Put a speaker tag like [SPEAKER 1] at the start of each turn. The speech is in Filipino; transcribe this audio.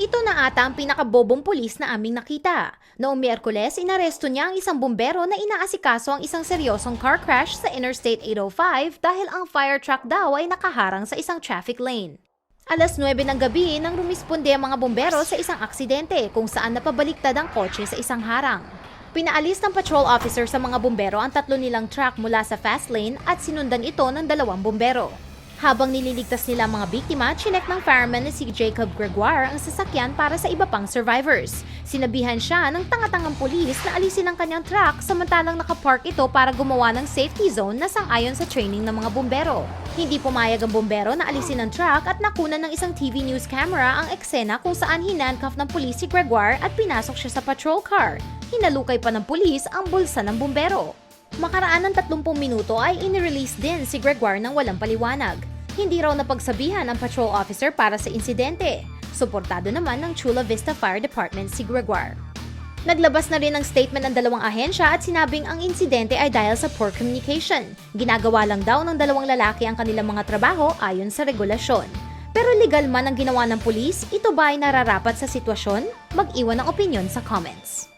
[SPEAKER 1] Ito na ata ang pinakabobong pulis na aming nakita. Noong Miyerkules, inaresto niya ang isang bumbero na inaasikaso ang isang seryosong car crash sa Interstate 805 dahil ang fire truck daw ay nakaharang sa isang traffic lane. Alas 9 ng gabi nang rumisponde ang mga bumbero sa isang aksidente kung saan napabaliktad ang kotse sa isang harang. Pinaalis ng patrol officer sa mga bumbero ang tatlo nilang truck mula sa fast lane at sinundan ito ng dalawang bumbero. Habang nililigtas nila ang mga biktima, chinek ng fireman na si Jacob Gregoire ang sasakyan para sa iba pang survivors. Sinabihan siya ng tanga-tangang pulis na alisin ang kanyang truck samantalang nakapark ito para gumawa ng safety zone na sangayon sa training ng mga bumbero. Hindi pumayag ang bumbero na alisin ang truck at nakunan ng isang TV news camera ang eksena kung saan hinandcuff ng pulis si Gregoire at pinasok siya sa patrol car. Hinalukay pa ng pulis ang bulsa ng bumbero. Makaraan ng 30 minuto ay inirelease din si Gregoire ng walang paliwanag. Hindi raw napagsabihan ang patrol officer para sa insidente. Suportado naman ng Chula Vista Fire Department si Gregoire. Naglabas na rin ng statement ng dalawang ahensya at sinabing ang insidente ay dahil sa poor communication. Ginagawa lang daw ng dalawang lalaki ang kanilang mga trabaho ayon sa regulasyon. Pero legal man ang ginawa ng pulis, ito ba ay nararapat sa sitwasyon? Mag-iwan ng opinion sa comments.